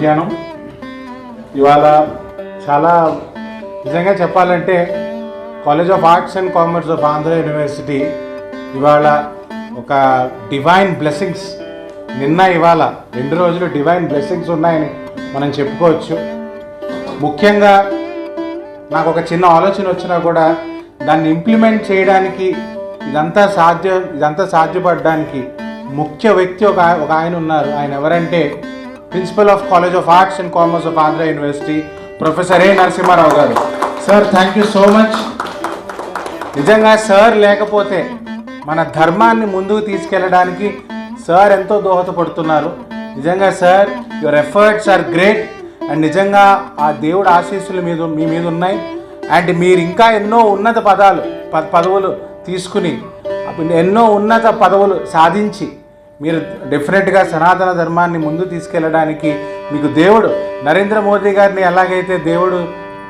మధ్యాహ్నం. ఇవాళ చాలా నిజంగా చెప్పాలంటే college of arts and commerce of Andhra university ఇవాళ ఒక డివైన్ బ్లెస్సింగ్స్ నిన్న ఇవాళ రెండు రోజులు డివైన్ బ్లెస్సింగ్స్ ఉన్నాయని మనం చెప్పుకోవచ్చు. ముఖ్యంగా నాకు ఒక చిన్న ఆలోచన వచ్చినా కూడా దాన్ని ఇంప్లిమెంట్ చేయడానికి ఇదంతా సాధ్యం ఇదంతా సాధ్యపడడానికి ముఖ్య వ్యక్తి ఒక ఒక ఆయన ఉన్నారు. ఆయన ఎవరంటే principal of college of arts and commerce of Andhra university professor A Narasimha Rao గారు. Sir thank you so much నిజంగా సార్ లేకపోతే మన ధర్మాన్ని ముందుకు తీసుకెళ్ళడానికి సార్ ఎంతో దోహదపడుతున్నారు. నిజంగా sir your efforts are great and నిజంగా ఆ దేవుడు ఆశీస్సులు మీద మీ మీద ఉన్నాయి. అండ్ మీరు ఇంకా ఎన్నో ఉన్నత పదాలు పదవులు తీసుకుని అప్పుడు ఎన్నో ఉన్నత పదవులు సాధించి మీరు డెఫినెట్గా సనాతన ధర్మాన్ని ముందు తీసుకెళ్ళడానికి మీకు దేవుడు నరేంద్ర మోదీ గారిని ఎలాగైతే దేవుడు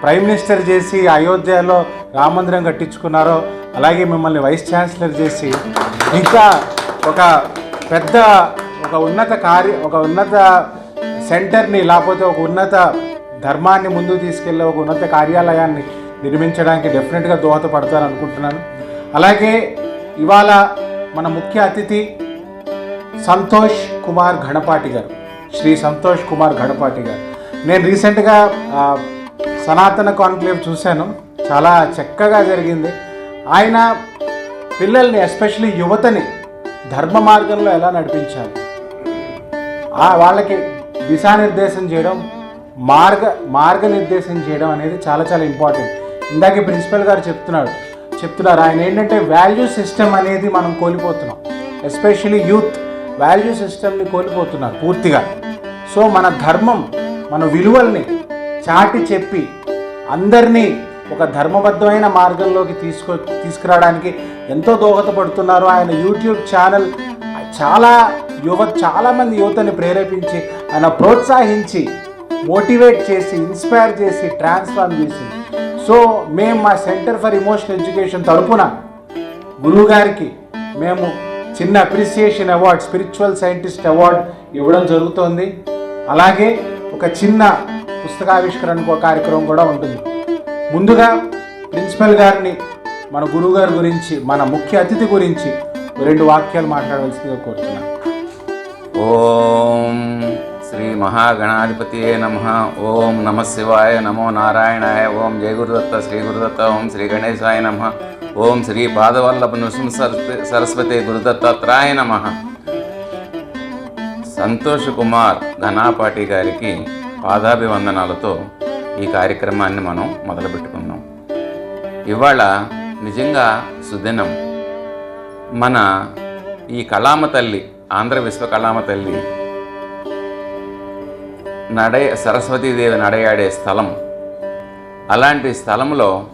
ప్రైమ్ మినిస్టర్ చేసి అయోధ్యలో రామందిరం కట్టించుకున్నారో అలాగే మిమ్మల్ని వైస్ ఛాన్సలర్ చేసి ఇంకా ఒక పెద్ద ఒక ఉన్నత కార్య ఒక ఉన్నత సెంటర్ని లేకపోతే ఒక ఉన్నత ధర్మాన్ని ముందు తీసుకెళ్ళే ఒక ఉన్నత కార్యాలయాన్ని నిర్మించడానికి డెఫినెట్గా దోహదపడతారు అనుకుంటున్నాను అలాగే ఇవాళ మన ముఖ్య అతిథి సంతోష్ కుమార్ ఘనపాటి గారు. శ్రీ సంతోష్ కుమార్ ఘనపాటి గారు. నేను రీసెంట్గా సనాతన కాన్క్లేవ్ చూశాను. చాలా చక్కగా జరిగింది. ఆయన పిల్లల్ని ఎస్పెషలీ యువతని ధర్మ మార్గంలో ఎలా నడిపించాలి? ఆ వాళ్ళకి దిశానిర్దేశం చేయడం మార్గ మార్గనిర్దేశం చేయడం అనేది చాలా చాలా ఇంపార్టెంట్. ఇందాకే ప్రిన్సిపల్ గారు చెప్తున్నాడు చెప్తున్నారు ఆయన ఏంటంటే వాల్యూ సిస్టమ్ అనేది మనం కోల్పోతున్నాం. Especially youth. వాల్యూ సిస్టమ్ని కోల్పోతున్నారు పూర్తిగా. సో మన ధర్మం మన విలువల్ని చాటి చెప్పి అందరినీ ఒక ధర్మబద్ధమైన మార్గంలోకి తీసుకో తీసుకురావడానికి ఎంతో దోహదపడుతున్నారు. ఆయన యూట్యూబ్ ఛానల్ చాలా యువ చాలామంది యువతని ప్రేరేపించి ఆయన ప్రోత్సహించి మోటివేట్ చేసి ఇన్స్పైర్ చేసి ట్రాన్స్ఫార్మ్ చేసింది సో మేము మా సెంటర్ ఫర్ ఇమోషనల్ ఎడ్యుకేషన్ తరపున గురువు గారికి మేము చిన్న appreciation award spiritual scientist award ఇవ్వడం జరుగుతోంది. అలాగే ఒక చిన్న పుస్తకావిష్కరణ కార్యక్రమం కూడా ఉంటుంది. ముందుగా ప్రిన్సిపల్ గారిని మన గురువు గారి గురించి మన ముఖ్య అతిథి గురించి రెండు వాక్యాలు మాట్లాడవలసిందిగా కోరుతున్నాను. ఓం శ్రీ మహాగణాధిపతి నమ. ఓం నమ శివాయ నమో నారాయణాయ. ఓం జయ గురుదత్త శ్రీ గురుదత్త. ఓం శ్రీ గణేశాయ నమ. ఓం శ్రీ పాదవల్లభ నృసింహ సరస్వతి గురుదత్తాత్రాయ నమ. సంతోష్ కుమార్ ఘనాపాటి గారికి పాదాభివందనాలతో ఈ కార్యక్రమాన్ని మనం మొదలుపెట్టుకుందాం. ఇవాళ నిజంగా సుదినం. మన ఈ కళామ తల్లి ఆంధ్ర విశ్వ కళామ తల్లి నడే సరస్వతీదేవి నడయాడే స్థలం. అలాంటి స్థలంలో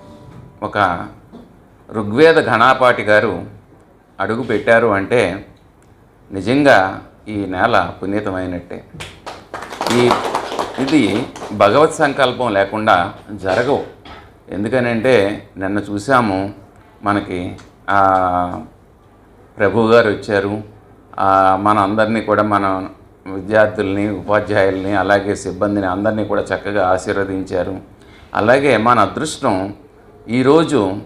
ఒక ఋగ్వేద ఘనాపాటి గారు అడుగు పెట్టారు అంటే నిజంగా ఈ నేల పునీతమైనట్టే ఈ ఇది భగవత్ సంకల్పం లేకుండా జరగవు. ఎందుకనంటే నిన్న చూసాము మనకి ప్రభు గారు వచ్చారు. మన అందరినీ కూడా మన విద్యార్థుల్ని ఉపాధ్యాయుల్ని అలాగే సిబ్బందిని అందరినీ కూడా చక్కగా ఆశీర్వదించారు. అలాగే మన అదృష్టం ఈరోజు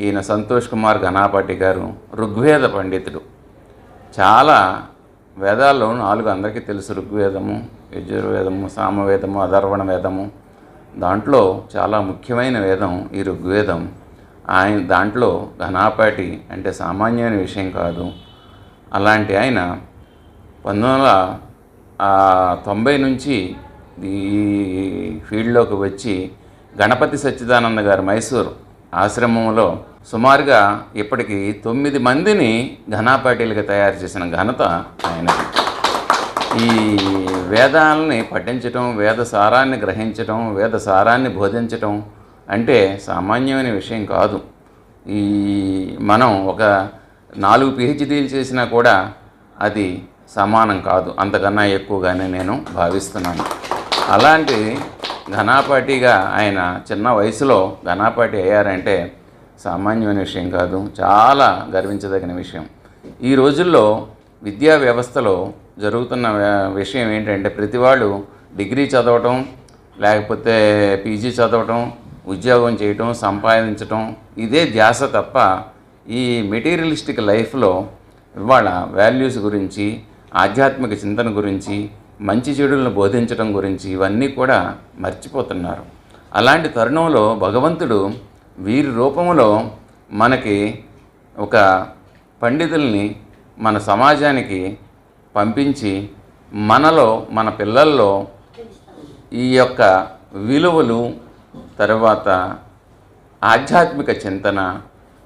ఈయన సంతోష్ కుమార్ ఘనాపాటి గారు ఋగ్వేద పండితుడు. చాలా వేదాల్లో నాలుగు అందరికీ తెలుసు ఋగ్వేదము యజుర్వేదము సామవేదము అధర్వణ వేదము. దాంట్లో చాలా ముఖ్యమైన వేదం ఈ ఋగ్వేదం. ఆయన దాంట్లో ఘనాపాటి అంటే సామాన్యమైన విషయం కాదు. అలాంటి ఆయన పంతొమ్మిది వందల తొంభై నుంచి ఈ ఫీల్డ్లోకి వచ్చి గణపతి సచ్చిదానంద గారు మైసూరు ఆశ్రమంలో సుమారుగా ఇప్పటికి తొమ్మిది మందిని ఘనాపాటీలుగా తయారు చేసిన ఘనత ఆయనది. ఈ వేదాలని పఠించటం వేద సారాన్ని గ్రహించటం వేద సారాన్ని బోధించటం అంటే సామాన్యమైన విషయం కాదు. ఈ మనం ఒక నాలుగు పిహెచ్డీలు చేసినా కూడా అది సమానం కాదు. అంతకన్నా ఎక్కువగానే నేను భావిస్తున్నాను. అలాంటి ఘనాపాటిగా ఆయన చిన్న వయసులో ఘనాపాటి అయ్యారంటే సామాన్యమైన విషయం కాదు. చాలా గర్వించదగిన విషయం. ఈ రోజుల్లో విద్యా వ్యవస్థలో జరుగుతున్న విషయం ఏంటంటే ప్రతి వాళ్ళు డిగ్రీ చదవటం లేకపోతే పీజీ చదవటం ఉద్యోగం చేయటం సంపాదించటం ఇదే ధ్యాస తప్ప ఈ మెటీరియలిస్టిక్ లైఫ్లో ఇవాళ వాల్యూస్ గురించి ఆధ్యాత్మిక చింతన గురించి మంచి చెడులను బోధించడం గురించి ఇవన్నీ కూడా మర్చిపోతున్నారు. అలాంటి తరుణంలో భగవంతుడు వీరి రూపంలో మనకి ఒక పండితుల్ని మన సమాజానికి పంపించి మనలో మన పిల్లల్లో ఈ యొక్క విలువలు తర్వాత ఆధ్యాత్మిక చింతన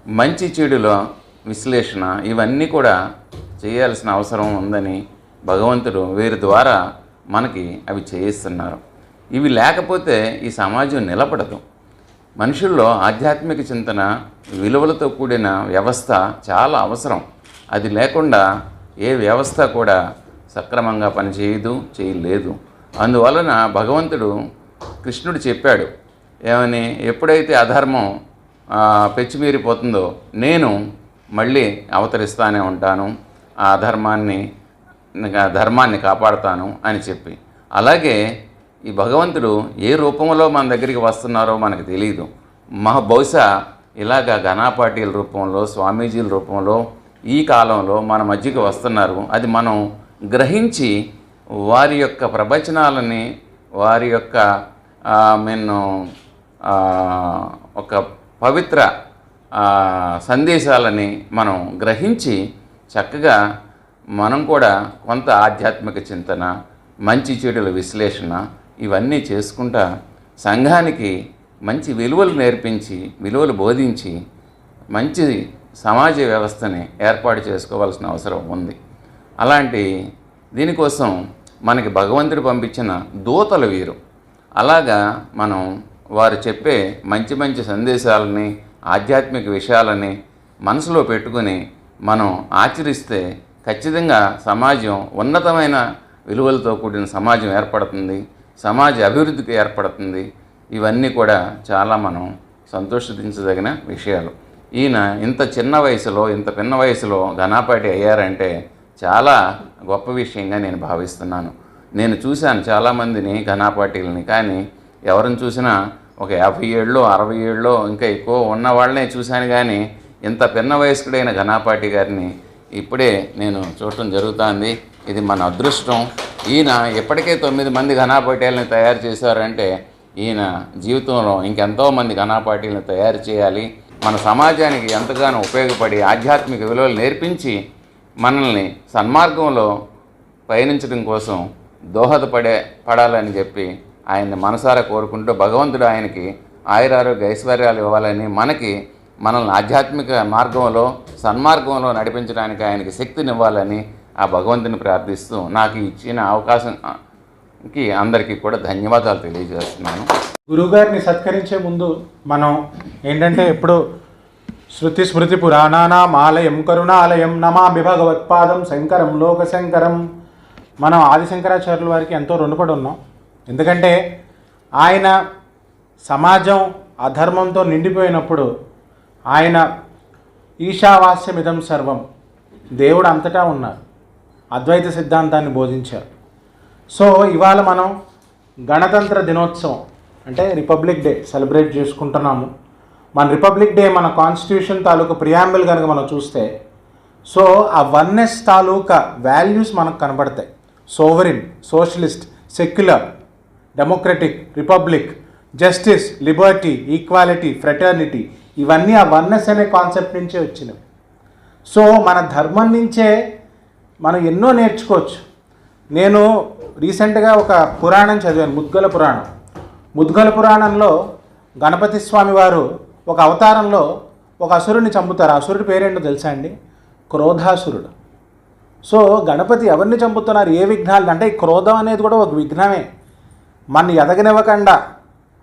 మంచి చెడుల విశ్లేషణ ఇవన్నీ కూడా చేయాల్సిన అవసరం ఉందని భగవంతుడు వీరి ద్వారా మనకి అవి చేయిస్తున్నారు. ఇవి లేకపోతే ఈ సమాజం నిలబడదు. మనుషుల్లో ఆధ్యాత్మిక చింతన విలువలతో కూడిన వ్యవస్థ చాలా అవసరం. అది లేకుండా ఏ వ్యవస్థ కూడా సక్రమంగా పనిచేయదు చేయలేదు. అందువలన భగవంతుడు కృష్ణుడు చెప్పాడు ఏమని? ఎప్పుడైతే అధర్మం పెచ్చిమీరిపోతుందో నేను మళ్ళీ అవతరిస్తానే ఉంటాను. ఆ అధర్మాన్ని ధర్మాన్ని కాపాడుతాను అని చెప్పి. అలాగే ఈ భగవంతుడు ఏ రూపంలో మన దగ్గరికి వస్తున్నారో మనకు తెలియదు మహ బహుశా ఇలాగ ఘనాపాటీల రూపంలో స్వామీజీల రూపంలో ఈ కాలంలో మన మధ్యకి వస్తున్నారు. అది మనం గ్రహించి వారి యొక్క ప్రవచనాలని వారి యొక్క మెన్ను ఒక పవిత్ర సందేశాలని మనం గ్రహించి చక్కగా మనం కూడా కొంత ఆధ్యాత్మిక చింతన మంచి చెడుల విశ్లేషణ ఇవన్నీ చేసుకుంటా సంఘానికి మంచి విలువలు నేర్పించి విలువలు బోధించి మంచి సమాజ వ్యవస్థని ఏర్పాటు చేసుకోవాల్సిన అవసరం ఉంది. అలాంటి దీనికోసం మనకి భగవంతుడు పంపించిన దూతలు వీరు. అలాగా మనం వారు చెప్పే మంచి మంచి సందేశాలని ఆధ్యాత్మిక విషయాలని మనసులో పెట్టుకుని మనం ఆచరిస్తే ఖచ్చితంగా సమాజం ఉన్నతమైన విలువలతో కూడిన సమాజం ఏర్పడుతుంది సమాజ అభివృద్ధికి ఏర్పడుతుంది. ఇవన్నీ కూడా చాలా మనం సంతోషించదగిన విషయాలు. ఈయన ఇంత చిన్న వయసులో ఇంత పిన్న వయసులో ఘనాపాటి అయ్యారంటే చాలా గొప్ప విషయంగా నేను భావిస్తున్నాను. నేను చూశాను చాలామందిని ఘనాపాటీలని కానీ ఎవరిని చూసినా ఒక యాభై ఏళ్ళు అరవై ఏళ్ళు ఇంకా ఎక్కువ ఉన్న వాళ్ళనే చూశాను. కానీ ఇంత పిన్న వయస్కుడైన ఘనాపాటి గారిని ఇప్పుడే నేను చూడటం జరుగుతుంది. ఇది మన అదృష్టం. ఈయన ఇప్పటికే తొమ్మిది మంది ఘనాపాటీలని తయారు చేశారంటే ఈయన జీవితంలో ఇంకెంతో మంది ఘనాపాటీలను తయారు చేయాలి. మన సమాజానికి ఎంతగానో ఉపయోగపడి ఆధ్యాత్మిక విలువలు నేర్పించి మనల్ని సన్మార్గంలో పయనించడం కోసం దోహదపడే పడాలని చెప్పి ఆయన్ని మనసారా కోరుకుంటూ భగవంతుడు ఆయనకి ఆయురారోగ్య ఐశ్వర్యాలు ఇవ్వాలని మనకి మనల్ని ఆధ్యాత్మిక మార్గంలో సన్మార్గంలో నడిపించడానికి ఆయనకి శక్తినివ్వాలని ఆ భగవంతుని ప్రార్థిస్తూ నాకు ఇచ్చిన అవకాశంకి అందరికీ కూడా ధన్యవాదాలు తెలియజేస్తున్నాను. గురువుగారిని సత్కరించే ముందు మనం ఏంటంటే ఎప్పుడు శృతి స్మృతి పురాణానాం ఆలయం కరుణాలయం నమామి భగవత్పాదం శంకరం లోక శంకరం మనం ఆదిశంకరాచార్యుల వారికి ఎంతో రుణపడి ఉన్నాం. ఎందుకంటే ఆయన సమాజం అధర్మంతో నిండిపోయినప్పుడు ఆయన ఈశావాస్యమిదం సర్వం. దేవుడు అంతటా ఉన్నారు. అద్వైత సిద్ధాంతాన్ని బోధించారు. సో ఇవాళ మనం గణతంత్ర దినోత్సవం అంటే రిపబ్లిక్ డే సెలబ్రేట్ చేసుకుంటున్నాము. మన రిపబ్లిక్ డే మన కాన్స్టిట్యూషన్ తాలూకా ప్రియాంబుల్ కనుక మనం చూస్తే సో ఆ వన్నెస్ తాలూకా వాల్యూస్ మనకు కనబడతాయి. Sovereign socialist secular democratic republic justice liberty equality fraternity ఇవన్నీ ఆ వన్నెస్ అనే కాన్సెప్ట్ నుంచే వచ్చినవి. సో మన ధర్మం నుంచే మనం ఎన్నో నేర్చుకోవచ్చు. నేను రీసెంట్గా ఒక పురాణం చదివాను ముద్గల పురాణం. ముద్గల పురాణంలో గణపతి స్వామి వారు ఒక అవతారంలో ఒక అసురుని చంపుతారు. అసురుడి పేరేంటో తెలుసా అండి? క్రోధాసురుడు. సో గణపతి ఎవరిని చంపుతున్నారు? ఏ విఘ్నాలు అంటే ఈ క్రోధం అనేది కూడా ఒక విఘ్నమే. మన ఎదగనివ్వకుండా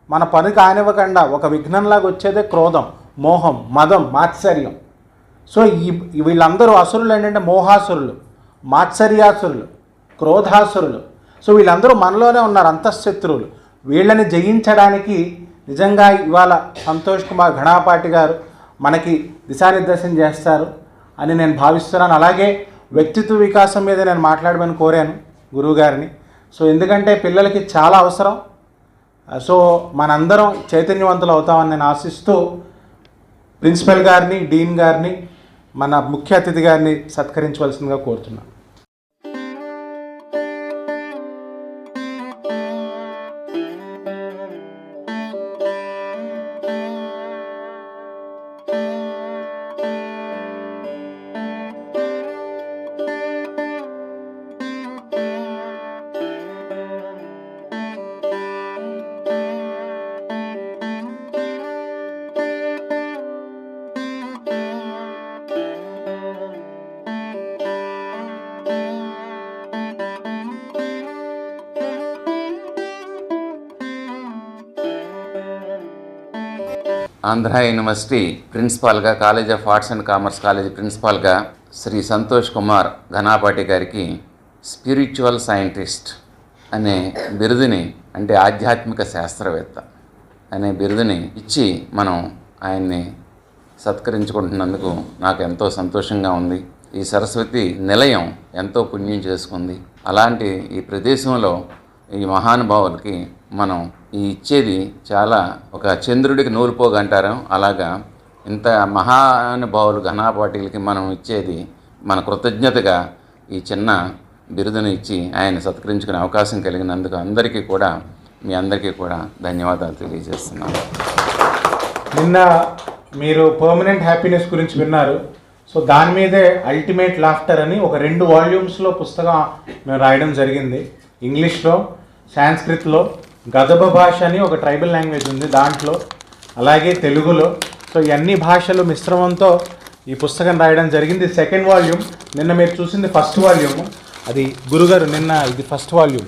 మన పని కానివ్వకుండా ఒక విఘ్నంలాగా వచ్చేదే క్రోధం. మోహం మదం మాత్సర్యం. సో ఈ వీళ్ళందరూ అసురులు ఏంటంటే మోహాసురులు మాత్సర్యాసురులు క్రోధాసురులు. సో వీళ్ళందరూ మనలోనే ఉన్నారు అంతఃశత్రువులు. వీళ్ళని జయించడానికి నిజంగా ఇవాళ సంతోష్ కుమార్ ఘనాపాటి గారు మనకి దిశానిర్దేశం చేస్తారు అని నేను భావిస్తున్నాను. అలాగే వ్యక్తిత్వ వికాసం మీద నేను మాట్లాడమని కోరాను గురువుగారిని. సో ఎందుకంటే పిల్లలకి చాలా అవసరం. సో మనందరం చైతన్యవంతులు అవుతామని నేను ఆశిస్తూ ప్రిన్సిపల్ గారిని డీన్ గారిని మన ముఖ్య అతిథి గారిని సత్కరించవలసిందిగా కోరుతున్నాను. Andhra university ప్రిన్సిపాల్గా college of arts and commerce college ప్రిన్సిపాల్గా Shri Santosh Kumar Ghanapati గారికి స్పిరిచువల్ సైంటిస్ట్ అనే బిరుదుని అంటే ఆధ్యాత్మిక శాస్త్రవేత్త అనే బిరుదుని ఇచ్చి మనం ఆయన్ని సత్కరించుకుంటున్నందుకు నాకు ఎంతో సంతోషంగా ఉంది. ఈ సరస్వతి నిలయం ఎంతో పుణ్యం చేసుకుంది. అలాంటి ఈ ప్రదేశంలో ఈ మహానుభావులకి మనం ఈ ఇచ్చేది చాలా ఒక చంద్రుడికి నూలుపోగ అంటారు. అలాగా ఇంత మహానుభావులు ఘనాపాటిలకి మనం ఇచ్చేది మన కృతజ్ఞతగా ఈ చిన్న బిరుదును ఇచ్చి ఆయన సత్కరించుకునే అవకాశం కలిగినందుకు అందరికీ కూడా మీ అందరికీ కూడా ధన్యవాదాలు తెలియజేస్తున్నాను. నిన్న మీరు పర్మనెంట్ హ్యాపీనెస్ గురించి విన్నారు. సో దాని మీదే అల్టిమేట్ లాఫ్టర్ అని ఒక రెండు వాల్యూమ్స్లో పుస్తకం మేము రాయడం జరిగింది. ఇంగ్లీష్లో సాంస్క్రిట్లో గజబ భాష అని ఒక ట్రైబల్ లాంగ్వేజ్ ఉంది దాంట్లో అలాగే తెలుగులో. సో ఇవన్నీ అన్ని భాషలు మిశ్రమంతో ఈ పుస్తకం రాయడం జరిగింది. సెకండ్ వాల్యూమ్ నిన్న మీరు చూసింది ఫస్ట్ వాల్యూమ్. అది గురుగారు నిన్న ఇది ఫస్ట్ వాల్యూమ్.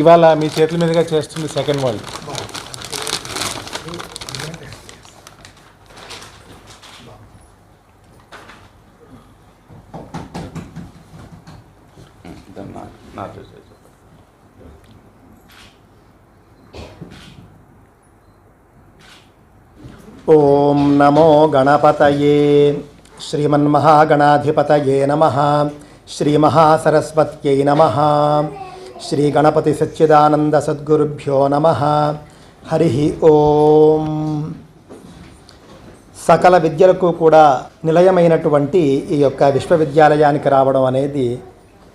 ఇవాళ మీ చేతుల మీదుగా చేస్తుంది సెకండ్ వాల్యూమ్. ఓం నమో గణపతయే. శ్రీమన్మహాగణాధిపతయే నమ. శ్రీమహాసరస్వత్యై నమ. శ్రీ గణపతి సచ్చిదానంద సద్గురుభ్యో నమ. హరి ఓం. సకల విద్యలకు కూడా నిలయమైనటువంటి ఈ యొక్క విశ్వవిద్యాలయానికి రావడం అనేది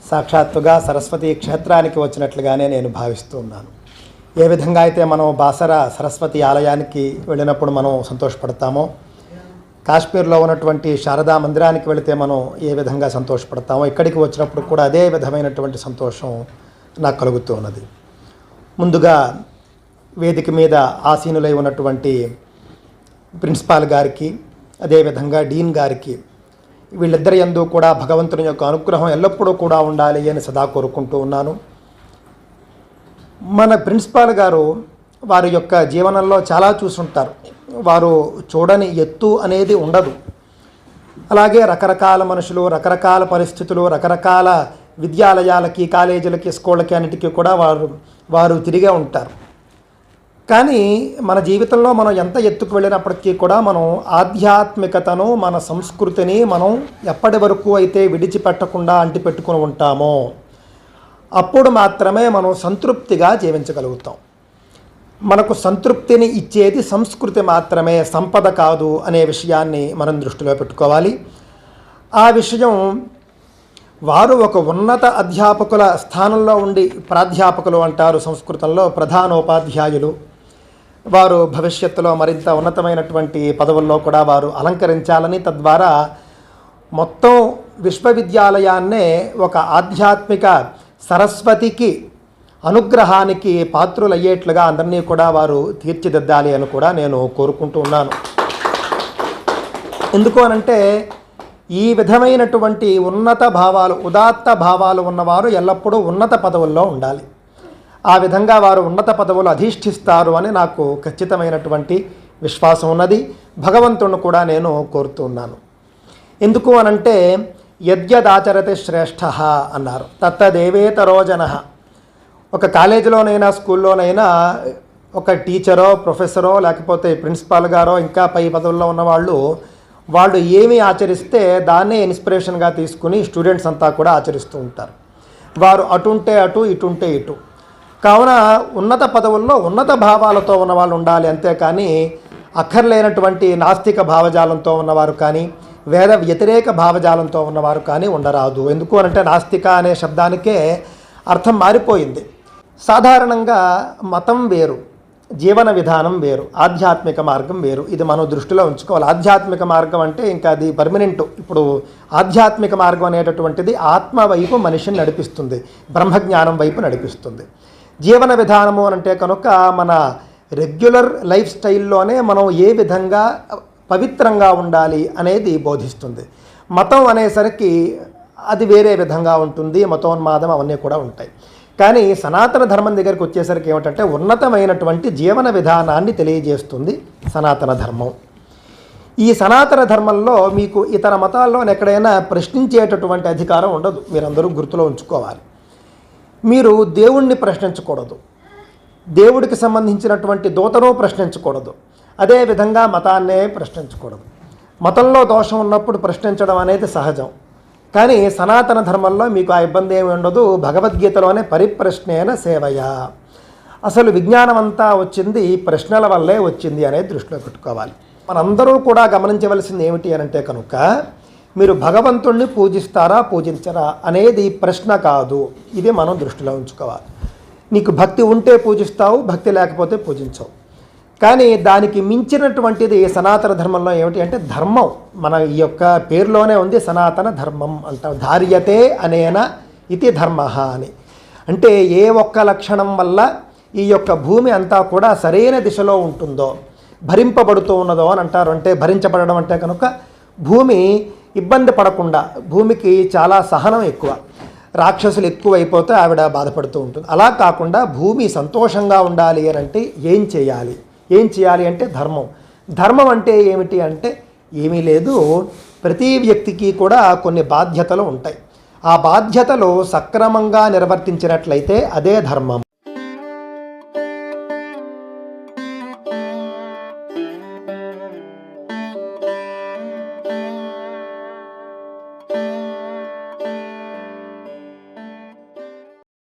సాక్షాత్తుగా సరస్వతి క్షేత్రానికి వచ్చినట్లుగానే నేను భావిస్తున్నాను ఏ విధంగా అయితే మనం బాసర సరస్వతి ఆలయానికి వెళ్ళినప్పుడు మనం సంతోషపడతామో కాశ్మీర్లో ఉన్నటువంటి శారదా మందిరానికి వెళితే మనం ఏ విధంగా సంతోషపడతామో ఇక్కడికి వచ్చినప్పుడు కూడా అదే విధమైనటువంటి సంతోషం నాకు కలుగుతూ ఉన్నది. ముందుగా వేదిక మీద ఆసీనులై ఉన్నటువంటి ప్రిన్సిపాల్ గారికి అదేవిధంగా డీన్ గారికి వీళ్ళిద్దరి ఎందు కూడా భగవంతుని యొక్క అనుగ్రహం ఎల్లప్పుడూ కూడా ఉండాలి అని సదా కోరుకుంటూ ఉన్నాను. మన ప్రిన్సిపాల్ గారు వారి యొక్క జీవనంలో చాలా చూసుంటారు. వారు చూడని ఎత్తు అనేది ఉండదు. అలాగే రకరకాల మనుషులు రకరకాల పరిస్థితులు రకరకాల విద్యాలయాలకి కాలేజీలకి స్కూళ్ళకి అన్నిటికీ కూడా వారు వారు తిరిగే ఉంటారు. కానీ మన జీవితంలో మనం ఎంత ఎత్తుకు వెళ్ళినప్పటికీ కూడా మనం ఆధ్యాత్మికతను మన సంస్కృతిని మనం ఎప్పటి వరకు అయితే విడిచిపెట్టకుండా అంటిపెట్టుకుని ఉంటామో అప్పుడు మాత్రమే మనం సంతృప్తిగా జీవించగలుగుతాం. మనకు సంతృప్తిని ఇచ్చేది సంస్కృతి మాత్రమే సంపద కాదు అనే విషయాన్ని మనం దృష్టిలో పెట్టుకోవాలి. ఆ విషయం వారు ఒక ఉన్నత అధ్యాపకుల స్థానంలో ఉండి ప్రాధ్యాపకులు అంటారు సంస్కృతంలో ప్రధానోపాధ్యాయులు. వారు భవిష్యత్తులో మరింత ఉన్నతమైనటువంటి పదవుల్లో కూడా వారు అలంకరించాలని తద్వారా మొత్తం విశ్వవిద్యాలయాన్నే ఒక ఆధ్యాత్మిక సరస్వతికి అనుగ్రహానికి పాత్రులయ్యేట్లుగా అందరినీ కూడా వారు తీర్చిదిద్దాలి అని కూడా నేను కోరుకుంటూ ఉన్నాను. ఎందుకు అనంటే ఈ విధమైనటువంటి ఉన్నత భావాలు ఉదాత్త భావాలు ఉన్నవారు ఎల్లప్పుడూ ఉన్నత పదవుల్లో ఉండాలి. ఆ విధంగా వారు ఉన్నత పదవులు అధిష్ఠిస్తారు అని నాకు ఖచ్చితమైనటువంటి విశ్వాసం ఉన్నది. భగవంతుణ్ణి కూడా నేను కోరుతూ ఉన్నాను. ఎందుకు అనంటే యద్యదాచరతే శ్రేష్ఠ అన్నారు. తత్తదేవేతరోజన ఒక కాలేజీలోనైనా స్కూల్లోనైనా ఒక టీచరో ప్రొఫెసరో లేకపోతే ప్రిన్సిపాల్ గారో ఇంకా పై పదవుల్లో ఉన్నవాళ్ళు వాళ్ళు ఏమి ఆచరిస్తే దాన్నే ఇన్స్పిరేషన్గా తీసుకుని స్టూడెంట్స్ అంతా కూడా ఆచరిస్తూ ఉంటారు. వారు అటుంటే అటు ఇటుంటే ఇటు. కావున ఉన్నత పదవుల్లో ఉన్నత భావాలతో ఉన్న వాళ్ళు ఉండాలి అంతేకాని అక్కర్లేనటువంటి నాస్తిక భావజాలంతో ఉన్నవారు కానీ వేద వ్యతిరేక భావజాలంతో ఉన్నవారు కానీ ఉండరాదు. ఎందుకు అనంటే నాస్తిక అనే శబ్దానికే అర్థం మారిపోయింది. సాధారణంగా మతం వేరు జీవన విధానం వేరు ఆధ్యాత్మిక మార్గం వేరు. ఇది మనం దృష్టిలో ఉంచుకోవాలి. ఆధ్యాత్మిక మార్గం అంటే ఇంకా అది పర్మనెంట్. ఇప్పుడు ఆధ్యాత్మిక మార్గం అనేటటువంటిది ఆత్మ వైపు మనిషిని నడిపిస్తుంది. బ్రహ్మజ్ఞానం వైపు నడిపిస్తుంది. జీవన విధానము అంటే కనుక మన రెగ్యులర్ లైఫ్ స్టైల్లోనే మనం ఏ విధంగా పవిత్రంగా ఉండాలి అనేది బోధిస్తుంది. మతం అనేసరికి అది వేరే విధంగా ఉంటుంది మతోన్మాదం అవన్నీ కూడా ఉంటాయి. కానీ సనాతన ధర్మం దగ్గరికి వచ్చేసరికి ఏమిటంటే ఉన్నతమైనటువంటి జీవన విధానాన్ని తెలియజేస్తుంది సనాతన ధర్మం. ఈ సనాతన ధర్మంలో మీకు ఇతర మతాల్లో ఎక్కడైనా ప్రశ్నించేటటువంటి అధికారం ఉండదు మీరందరూ గుర్తులో ఉంచుకోవాలి. మీరు దేవుణ్ణి ప్రశ్నించకూడదు. దేవుడికి సంబంధించినటువంటి దూతను ప్రశ్నించకూడదు. అదేవిధంగా మతాన్నే ప్రశ్నించకూడదు. మతంలో దోషం ఉన్నప్పుడు ప్రశ్నించడం అనేది సహజం. కానీ సనాతన ధర్మంలో మీకు ఆ ఇబ్బంది ఏమి ఉండదు. భగవద్గీతలోనే పరిప్రశ్నేన సేవయ. అసలు విజ్ఞానం అంతా వచ్చింది ప్రశ్నల వల్లే వచ్చింది అనేది దృష్టిలో పెట్టుకోవాలి. మనందరూ కూడా గమనించవలసింది ఏమిటి అనంటే అంటే కనుక మీరు భగవంతుణ్ణి పూజిస్తారా పూజించరా అనేది ప్రశ్న కాదు. ఇది మనం దృష్టిలో ఉంచుకోవాలి. నీకు భక్తి ఉంటే పూజిస్తావు భక్తి లేకపోతే పూజించవు. కానీ దానికి మించినటువంటిది సనాతన ధర్మంలో ఏమిటి అంటే ధర్మం. మన ఈ యొక్క పేరులోనే ఉంది సనాతన ధర్మం అంటాం ధార్యతే అనేన ఇది ధర్మ అని. అంటే ఏ ఒక్క లక్షణం వల్ల ఈ యొక్క భూమి అంతా కూడా సరైన దిశలో ఉంటుందో భరింపబడుతూ ఉన్నదో అని అంటారు. అంటే భరించబడడం అంటే కనుక భూమి ఇబ్బంది పడకుండా భూమికి చాలా సహనం ఎక్కువ. రాక్షసులు ఎక్కువైపోతే ఆవిడ బాధపడుతూ ఉంటుంది. అలా కాకుండా భూమి సంతోషంగా ఉండాలి అని అంటే ఏం చేయాలి? ఏం చేయాలి అంటే ధర్మం. ధర్మం అంటే ఏమిటి అంటే ఏమీ లేదు. ప్రతి వ్యక్తికి కూడా కొన్ని బాధ్యతలు ఉంటాయి. ఆ బాధ్యతలు సక్రమంగా నిర్వర్తించినట్లయితే అదే ధర్మం.